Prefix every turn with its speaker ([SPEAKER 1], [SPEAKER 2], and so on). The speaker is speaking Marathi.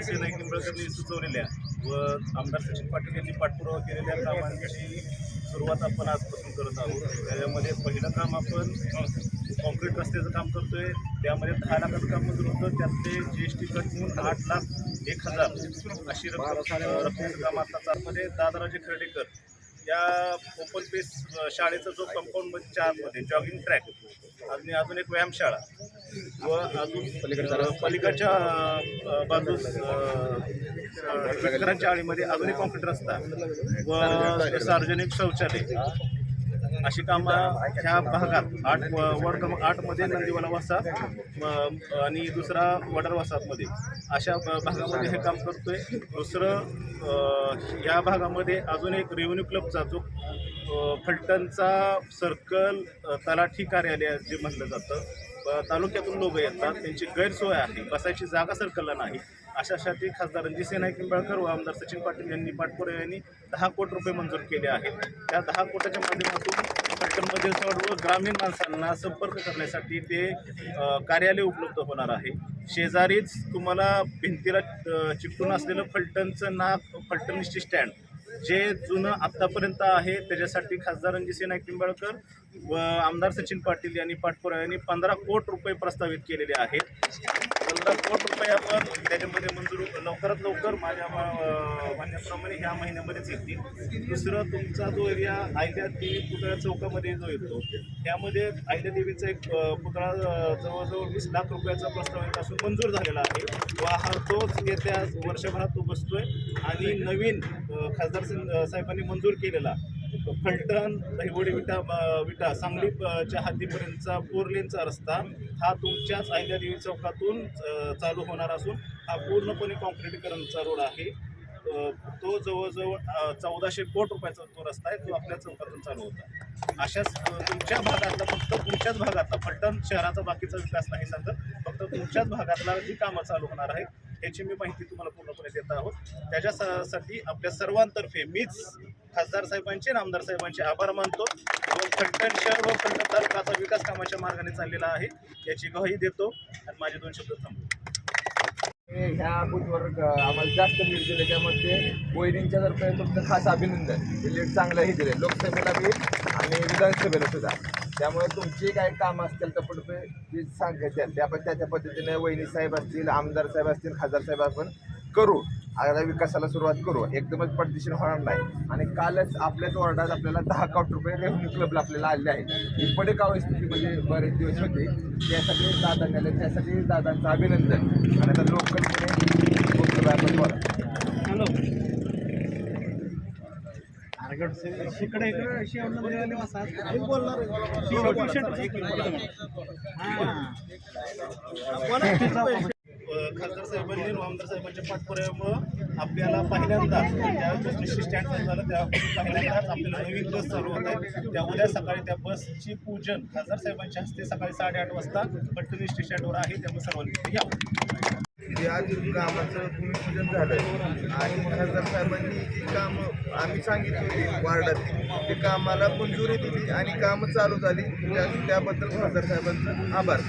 [SPEAKER 1] खासदारांनी सेना सुचवलेल्या व आमदार सचिन पाटील यांनी पाठपुरावा केलेल्या कामांची सुरुवात आपण आजपासून करत आहोत. त्याच्यामध्ये पहिलं काम आपण कॉन्क्रीट रस्त्याचं काम करतोय. त्यामध्ये दहा लाखाचं काम मंजूर होतं. त्यातले जी एस टी कट म्हणून आठ लाख एक हजार अशी रक्कम रकमेचं काम आता चालमध्ये दादाराजे खर्डेकर या ओपन पेस शाळेचा जो कंपाऊंडमध्ये चारमध्ये जॉगिंग ट्रॅक आणि अजून एक व्यायामशाळा व अजून पलीकडच्या बाजूस आळीमध्ये अजून एक कॉन्क्रीट रस्ता व सार्वजनिक शौचालय. अशी कामं ह्या भागात आठ वॉर्ड क्रमांक आठमध्ये नंदीवाला वसा म- आणि दुसरा वडर वसाहतमध्ये अशा भागामध्ये हे काम करतोय. दुसरं या भागामध्ये अजून एक रेव्हेन्यू क्लबचा जो फलटणचा सर्कल तलाठी कार्यालय जे म्हटलं जातं. तालुक्यातून लोक येतात. त्यांची गैरसोय आहे. बसायची जागा सर्कलला नाही. अशासाठी खासदार रणजित नाईक निंबाळकर व आमदार सचिन पाटील यांनी पाटपुरे यांनी दहा कोटी रुपये मंजूर केले आहेत. त्या दहा कोटीच्या माध्यमातून फलटणमधील सर्व ग्रामीण माणसांना संपर्क करण्यासाठी ते कार्यालय उपलब्ध होणार आहे. शेजारीच तुम्हाला भिंतीला चिपकून चिकटून असलेलं फलटणचं नाक फलटण स्टँड जे जुनं आत्तापर्यंत आहे त्याच्यासाठी खासदार रणजितसिंह नाईक निंबाळकर व आमदार सचिन पाटील यांनी पाटपुरा यांनी पंधरा कोटी रुपये प्रस्तावित केलेले आहेत. पंधरा कोटी रुपये आपण त्याच्यामध्ये मंजूर लवकरात लवकर माझ्या अं, म्हणण्याप्रमाणे ह्या महिन्यामध्येच येतील. दुसरं तुमचा जो एरिया आयल्या देवी पुतळा चौकामध्ये जो येतो त्यामध्ये आयल्या देवीचा एक पुतळा जवळजवळ वीस लाख रुपयाचा प्रस्तावित असून मंजूर झालेला आहे. व हा तोच येत्या वर्षभरात तो बसतोय आणि नवीन खासदार साहेबांनी मंजूर केलेला. फलटण दहिवडी विटा विटा सांगली च्या हद्दीपर्यंतचा फोर लेनचा रस्ता हा तुमच्याच अहिल्यादेवी चौकातून चालू होणार असून हा पूर्णपणे कॉन्क्रीटीकरणचा रोड आहे. तो जवळजवळ चौदाशे कोट रुपयाचा तो रस्ता आहे तो आपल्या चौकातून चालू होता. अशाच तुमच्या भागातला फक्त तुमच्याच भागातला फलटण शहराचा बाकीचा विकास नाही सांगत फक्त तुमच्याच भागातला जी कामं चालू होणार आहेत याची मी माहिती तुम्हाला पूर्णपणे देत आहोत. त्याच्यासाठी आपल्या सर्वांतर्फे मीच खासदार साहेबांचे आणि आमदार साहेबांचे आभार मानतो. व फलटण शहर व फलटण तालुकाचा विकास कामाच्या मार्गाने चाललेला आहे याची ग्वाही देतो आणि माझे दोन शब्द थांबतो
[SPEAKER 2] ह्या बूथवर आम्हाला जास्त लीड दिले त्यामध्ये वैरींच्या तर्फे तुमचं खास अभिनंदन. लीड चांगलंही दिले. लोकसभेला बी आणि विधानसभेला सुद्धा. त्यामुळे तुमची काही कामं असतील तर पुढे जी सांगायचे ते आपण त्याच्या पद्धतीने वहिनी साहेब असतील आमदार साहेब असतील खासदार साहेब आपण करू. आता विकासाला सुरुवात करू. एकदमच पटदिशीर होणार नाही. आणि कालच आपल्याच वॉर्डात आपल्याला दहा कोटी रुपये रेव्हेन्यू क्लबला आपल्याला आले आहेत. ही पडेकाव म्हणजे बरेच दिवस होते. त्यासाठी दादा आले. त्यासाठी दादांचं अभिनंदन. आणि आता लोकलमध्ये आपण बोला
[SPEAKER 1] खासदार साहेबांनी आमदार साहेबांच्या पाठपुराव्यामुळं आपल्याला पहिल्यांदा त्या बसची स्टँड झालं. त्या पहिल्यांदाच आपल्याला नवीन बस चालू होत आहे. त्या उद्या सकाळी त्या बसची पूजन खासदार साहेबांच्या हस्ते सकाळी साडेआठ वाजता पटणी स्टेशनवर आहे. त्यामुळे सर्वांनी या. आज
[SPEAKER 3] या कामाचं भूमिपूजन झालं आणि खासदार साहेबांनी जी कामं आम्ही सांगितली होती ते कामाला मंजुरी दिली आणि कामं चालू झाली. त्याबद्दल खासदार साहेबांचं आभार.